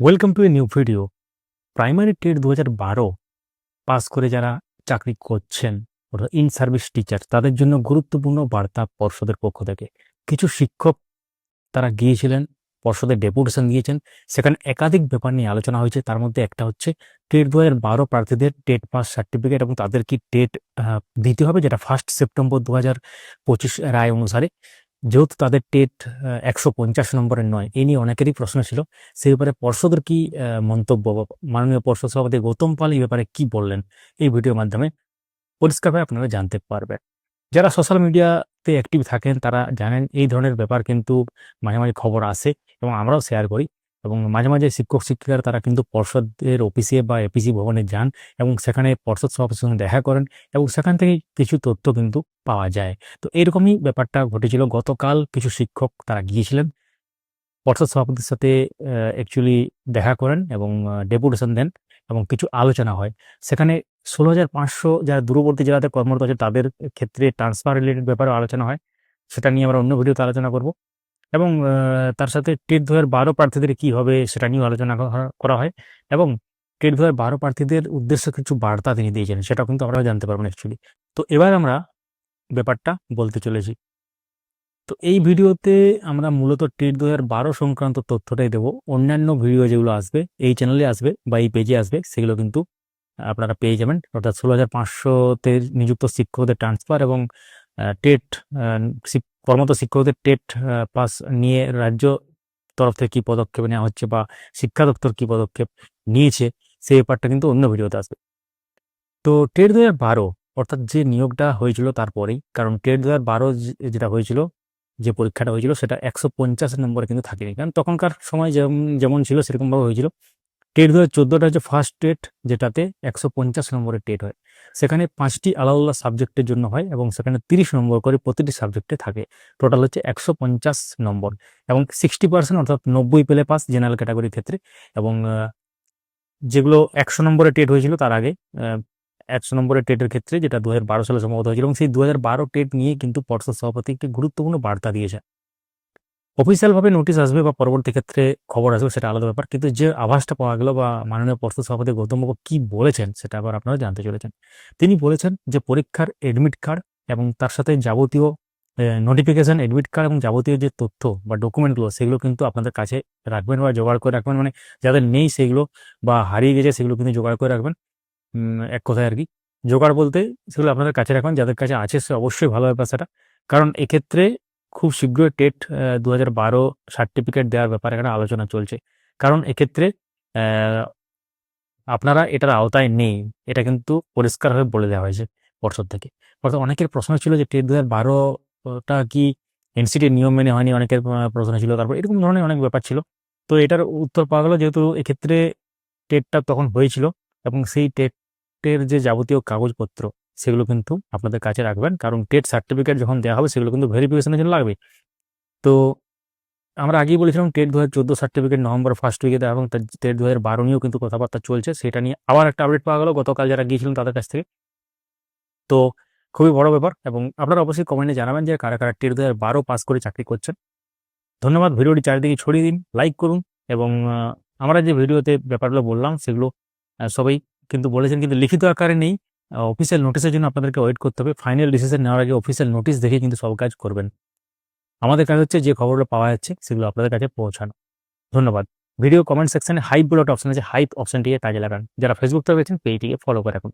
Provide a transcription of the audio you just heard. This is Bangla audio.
Welcome to a new video primary TET দু হাজার বারো পাস করে যারা চাকরি করছেন, অর্থাৎ ইন সার্ভিস টিচার তাদের জন্য গুরুত্বপূর্ণ বার্তা পর্ষদের পক্ষ থেকে। কিছু শিক্ষক তারা গিয়েছিলেন, পর্ষদের ডেপুটেশন দিয়েছেন। সেখানে একাধিক ব্যাপার নিয়ে আলোচনা হয়েছে। তার মধ্যে একটা হচ্ছে টেট দু হাজার বারো প্রার্থীদের টেট পাস সার্টিফিকেট এবং তাদের কি টেট দিতে হবে, যেটা ফার্স্ট সেপ্টেম্বর দু হাজার পঁচিশ রায় অনুসারে। যেহেতু তাদের টেট একশো পঞ্চাশ নম্বরের নয়, এ নিয়ে অনেকেরই প্রশ্ন ছিল। সেই ব্যাপারে পর্ষদের কি মন্তব্য মাননীয় পর্ষদ সভাপতি গৌতম পাল এই ব্যাপারে কি বললেন এই ভিডিওর মাধ্যমে? পরিষ্কারভাবে আপনারা জানতে পারবেন। যারা সোশ্যাল মিডিয়াতে অ্যাক্টিভ থাকেন, তারা জানেন এই ধরনের ব্যাপার কিন্তু মাঝে মাঝে খবর আসে এবং আমরাও শেয়ার করি। এবং মাঝে মাঝে শিক্ষক শিক্ষিকারা তারা কিন্তু পর্ষদের অফিসে বা এপিসি ভবনে যান এবং সেখানে পর্ষদ সভাপতির সঙ্গে দেখা করেন এবং সেখান থেকে কিছু তথ্য কিন্তু পাওয়া যায়। তো এরকমই ব্যাপারটা ঘটেছিল। গতকাল কিছু শিক্ষক তারা গিয়েছিলেন, পর্ষদ সভাপতির সাথে অ্যাকচুয়ালি দেখা করেন এবং ডেপুটেশন দেন এবং কিছু আলোচনা হয়। সেখানে ষোলো হাজার পাঁচশো যারা দূরবর্তী জেলাতে কর্মরত আছে তাদের ক্ষেত্রে ট্রান্সফার রিলেটেড ব্যাপারে আলোচনা হয়। সেটা নিয়ে আমরা অন্য ভিডিওতে আলোচনা করব। এবং তার সাথে টেট দু বারো প্রার্থীদের কী হবে সেটা নিয়েও আলোচনা করা- হয় এবং টেট দু বারো প্রার্থীদের উদ্দেশ্যে কিছু বার্তা তিনি দিয়েছেন সেটা কিন্তু আমরাও জানতে পারবেন অ্যাকচুয়ালি তো এবার আমরা ব্যাপারটা বলতে চলেছি। তো এই ভিডিওতে আমরা মূলত টেট দু বারো সংক্রান্ত তথ্যটাই দেবো। অন্যান্য ভিডিও যেগুলো আসবে, এই চ্যানেলে আসবে বা এই পেজে আসবে, সেগুলো কিন্তু আপনারা পেয়ে যাবেন। অর্থাৎ ষোলো হাজার পাঁচশোতে নিযুক্ত শিক্ষকদের ট্রান্সফার এবং টেট কর্মরত শিক্ষকদের টেট পাস নিয়ে রাজ্য তরফ থেকে কী পদক্ষেপ নেওয়া হচ্ছে বা শিক্ষা দপ্তর কী পদক্ষেপ নিয়েছে সেই ব্যাপারটা কিন্তু অন্য ভিডিওতে আসবে। তো টেট দু বারো, অর্থাৎ যে নিয়োগটা হয়েছিল তারপরেই, কারণ টেট দু বারো যেটা হয়েছিল, যে পরীক্ষাটা হয়েছিল, সেটা একশো পঞ্চাশ নম্বরে কিন্তু থাকেনি। কারণ তখনকার সময় যেমন যেমন ছিল, সেরকমভাবে হয়েছিল। টেট দু হাজার হচ্ছে ফার্স্ট টেট যেটাতে একশো পঞ্চাশ নম্বরের টেট হয়। সেখানে পাঁচটি আলাদা আলাদা সাবজেক্টের জন্য হয় এবং সেখানে তিরিশ নম্বর করে প্রতিটি সাবজেক্টে থাকে। টোটাল হচ্ছে একশো পঞ্চাশ নম্বর এবং সিক্সটি পার্সেন্ট অর্থাৎ নব্বই পেলে পাস জেনারেল ক্যাটাগরির ক্ষেত্রে এবং যেগুলো একশো নম্বরের টেট হয়েছিল তার আগে একশো নম্বরের টেটের ক্ষেত্রে যেটা দু হাজার বারো সালে সম্ভবত হয়েছিল এবং সেই দু হাজার বারো টেট নিয়ে কিন্তু পর্ষদ সভাপতি একটি গুরুত্বপূর্ণ বার্তা দিয়েছে। অফিসিয়ালভাবে নোটিশ আসবে বা পরবর্তী ক্ষেত্রে খবর আসবে সেটা আলাদা ব্যাপার। কিন্তু যে আভাসটা পাওয়া গেল বা মাননীয় পর্ষদ সভাপতি গৌতম বাবু কি বলেছেন সেটা আবার আপনারা জানতে চলেছেন। তিনি বলেছেন যে পরীক্ষার এডমিট কার্ড এবং তার সাথে যাবতীয় নোটিফিকেশন এডমিট কার্ড এবং যাবতীয় যে তথ্য বা ডকুমেন্টগুলো সেগুলো কিন্তু আপনাদের কাছে রাখবেন বা জোগাড় করে রাখবেন। মানে যাদের নেই সেগুলো বা হারিয়ে গেছে সেগুলো কিন্তু জোগাড় করে রাখবেন। এক কথায় আর কি জোগাড় বলতে সেগুলো আপনাদের কাছে রাখবেন, যাদের কাছে আছে সে অবশ্যই ভালো ব্যাপার সেটা। কারণ এক্ষেত্রে খুব শীঘ্রই টেট দু হাজার বারো সার্টিফিকেট দেওয়ার ব্যাপারে এখানে আলোচনা চলছে। কারণ এক্ষেত্রে আপনারা এটার আওতায় নেই। এটা কিন্তু পরিষ্কারভাবে বলে দেওয়া হয়েছে পর্ষদ থেকে। অর্থাৎ অনেকের প্রশ্ন ছিল যে টেট দু হাজার বারোটা কি এনসিটির নিয়ম মেনে হয়নি? অনেকের প্রশ্ন ছিল। তারপর এরকম ধরনের অনেক ব্যাপার ছিল। তো এটার উত্তর পাওয়া গেল যেহেতু এক্ষেত্রে টেটটা তখন হয়েছিল এবং সেই টেটের যে যাবতীয় কাগজপত্র সেগুলো কিন্তু আপনাদের কাছে রাখবেন। কারণ টেট সার্টিফিকেট যখন দেওয়া হবে, সেগুলো কিন্তু ভেরিফিকেশনের জন্য লাগবে। তো আমরা আগেই বলেছিলাম টেট দু হাজার চোদ্দ সার্টিফিকেট নভেম্বর ফার্স্ট উইকে দেওয়া এবং টেট দু হাজার বারো নিয়েও কিন্তু কথাবার্তা চলছে। সেটা নিয়ে আবার একটা আপডেট পাওয়া গেল। গতকাল যারা গিয়েছিলেন তাদের কাছ থেকে। তো খুবই বড় ব্যাপার এবং আপনারা অবশ্যই কমেন্টে জানাবেন যে কারা কারা টেট দু হাজার বারো পাস করে চাকরি করছেন। ধন্যবাদ। ভিডিওটি চারিদিকে ছড়িয়ে দিন লাইক করুন এবং আমরা যে ভিডিওতে ব্যাপারগুলো বললাম, সেগুলো সবাই কিন্তু বলেছেন, কিন্তু লিখিত আকারে নেই। অফিসিয়াল নোটিশের জন্য আপনাদেরকে ওয়েট করতে হবে। ফাইনাল ডিসিশন নেওয়ার আগে অফিসিয়াল নোটিশ দেখে কিন্তু সব কাজ করবেন। আমাদের কাজ হচ্ছে যে খবরগুলো পাওয়া যাচ্ছে, সেগুলো আপনাদের কাছে পৌঁছানো। ধন্যবাদ। ভিডিও কমেন্ট সেকশনে হাইপ বলে একটা অপশন আছে হাইপ অপশনটিকে কাজে লাগান। যারা ফেসবুক থেকে পেয়েছেন পেজটিকে ফলো করে রাখুন।